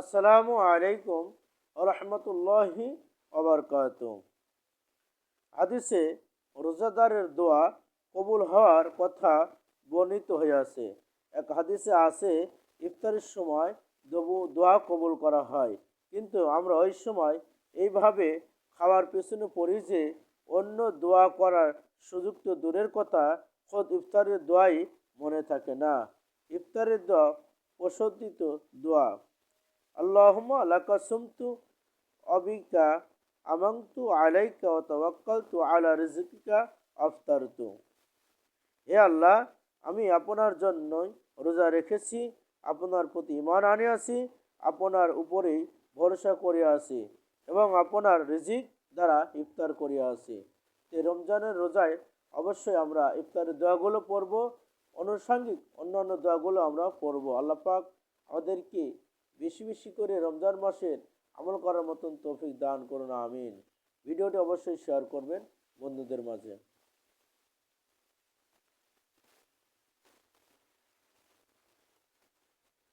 আসসালামু আলাইকুম রহমতুল্লাহি অবরকাত হাদিসে রোজাদারের দোয়া কবুল হওয়ার কথা বর্ণিত হইয়াছে। এক হাদিসে আছে, ইফতারের সময় দবু, দোয়া কবুল করা হয়। কিন্তু আমরা ওই সময় এইভাবে খাওয়ার পেছনে পড়ি যে, অন্য দোয়া করার সুযোগ তো দূরের কথা, খোদ ইফতারের দোয়াই মনে থাকে না। ইফতারের দোয়া প্রসন্নিত দোয়া। আল্লাহুম্মা লাকা সুমতু, অবিকা আমাংতু আলাইকা ও তাওয়াক্কালতু আলা রিজকিকা আফতারতু। হে আল্লাহ, আমি আপনার জন্যই রোজা রেখেছি, আপনার প্রতি ইমান আনিয়াছি, আপনার উপরেই ভরসা করিয়া আছি এবং আপনার রিজিক দ্বারা ইফতার করিয়া আছি এই রমজানের রোজায় অবশ্যই আমরা ইফতারের দোয়াগুলো পড়ব, আনুষঙ্গিক অন্যান্য দোয়াগুলো আমরা পড়ব। আল্লাহ পাক আমাদেরকে বেশি বেশি করে রমজান মাসের আমল করার মতন তৌফিক দান করুন, আমিন। ভিডিওটি অবশ্যই শেয়ার করবেন বন্ধুদের মাঝে।